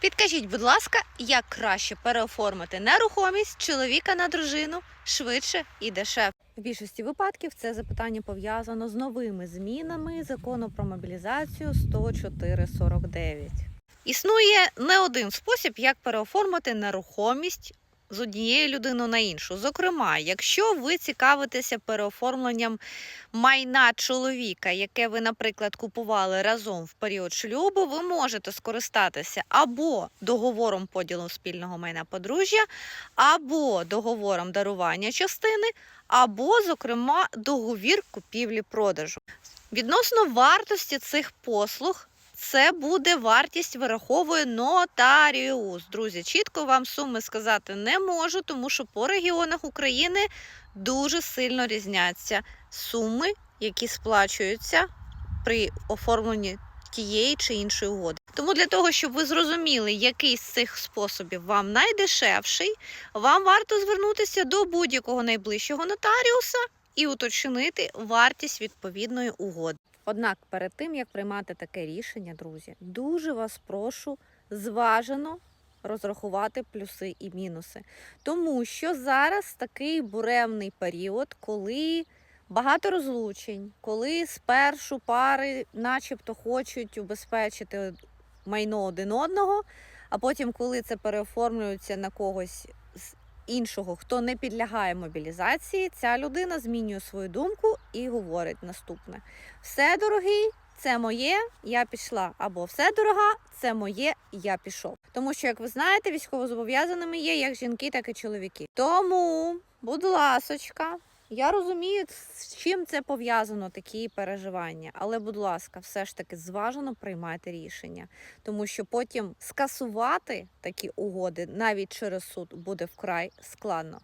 Підкажіть, будь ласка, як краще переоформити нерухомість чоловіка на дружину швидше і дешевше? В більшості випадків це запитання пов'язано з новими змінами закону про мобілізацію 104.49. Існує не один спосіб, як переоформити нерухомість з однієї людини на іншу. Зокрема, якщо ви цікавитеся переоформленням майна чоловіка, яке ви, наприклад, купували разом в період шлюбу, ви можете скористатися або договором поділу спільного майна подружжя, або договором дарування частини, або, зокрема, договір купівлі-продажу. Відносно вартості цих послуг. Це буде вартість вираховує нотаріус. Друзі, чітко вам суми сказати не можу, тому що по регіонах України дуже сильно різняться суми, які сплачуються при оформленні тієї чи іншої угоди. Тому для того, щоб ви зрозуміли, який з цих способів вам найдешевший, вам варто звернутися до будь-якого найближчого нотаріуса і уточнити вартість відповідної угоди. Однак перед тим як приймати таке рішення, друзі, дуже вас прошу зважено розрахувати плюси і мінуси. Тому що зараз такий буремний період, коли багато розлучень, коли спершу пари, начебто, хочуть убезпечити майно один одного, а потім, коли це переоформлюється на когось іншого, хто не підлягає мобілізації, ця людина змінює свою думку і говорить наступне: все дорогий. Це моє, я пішла. Або все дорога, це моє, я пішов. Тому що, як ви знаєте, військовозобов'язаними є як жінки, так і чоловіки. Тому, будь ласочка, я розумію, з чим це пов'язано, такі переживання. Але, будь ласка, все ж таки зважено приймайте рішення, тому що потім скасувати такі угоди навіть через суд буде вкрай складно.